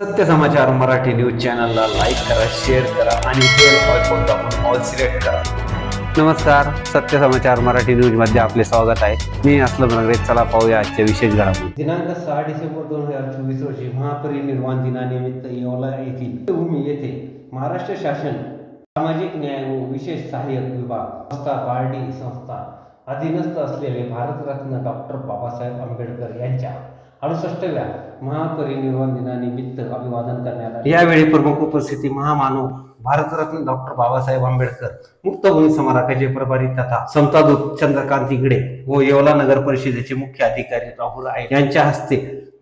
सत्य समाचार मराठी न्यूज चॅनलला लाईक करा शेअर करा आणि बेल आयकॉन दाबून ऑल सिलेक्ट करा. नमस्कार सत्य समाचार मराठी न्यूजमध्ये आपले स्वागत आहे. मी असलम नगरे चला पाहूया आजच्या विशेष घडामोडी. दिनांक सहा डिसेंबर दोन हजार चोवीस रोजी महापरिनिर्वाण दिनानिमित्त येवला येथील भूमी येथे महाराष्ट्र शासन सामाजिक न्याय व विशेष सहाय्यक विभाग संस्था बार्डी संस्था अधीनस्थ असलेले भारतरत्न डॉक्टर बाबासाहेब आंबेडकर यांच्या अडुसष्टव्या महापरिनिर्वाण दिनानिमित्त अभिवादन करण्यात आले. यावेळी प्रमुख उपस्थिती महामानव भारतरत्न डॉक्टर बाबासाहेब आंबेडकर मुक्तभूमी स्मारकाचे प्रभारी तथा समतादूत चंद्रकांत इगडे व येवला नगर परिषदेचे मुख्य अधिकारी राहुल आय यांच्या हस्ते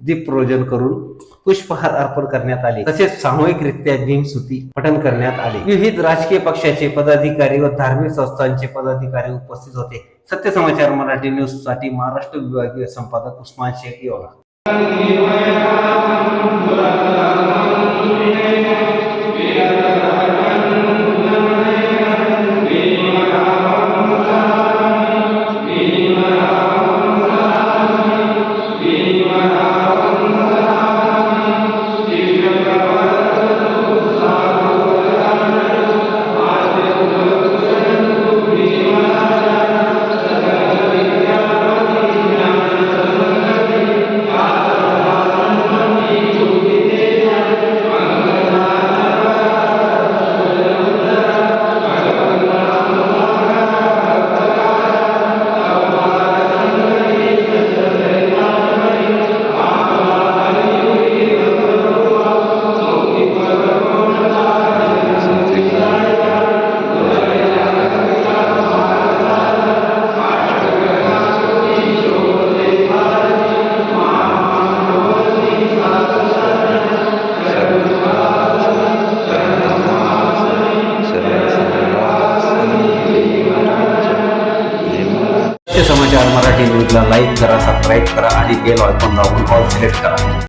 दीपप्रोजन करून पुष्पहार अर्पण करण्यात आले. तसेच सामूहिकरित्या भीमसुती पठण करण्यात आले. विविध राजकीय पक्षाचे पदाधिकारी व धार्मिक संस्थांचे पदाधिकारी उपस्थित होते. सत्य समाचार मराठी न्यूजसाठी महाराष्ट्र विभागीय संपादक उस्मान शेख येवला. Amen. सत्य समाचार मराठी न्यूजला लाईक करा सबस्क्राईब करा आणि बेल आयकॉन दाबून ऑल सिलेक्ट करा.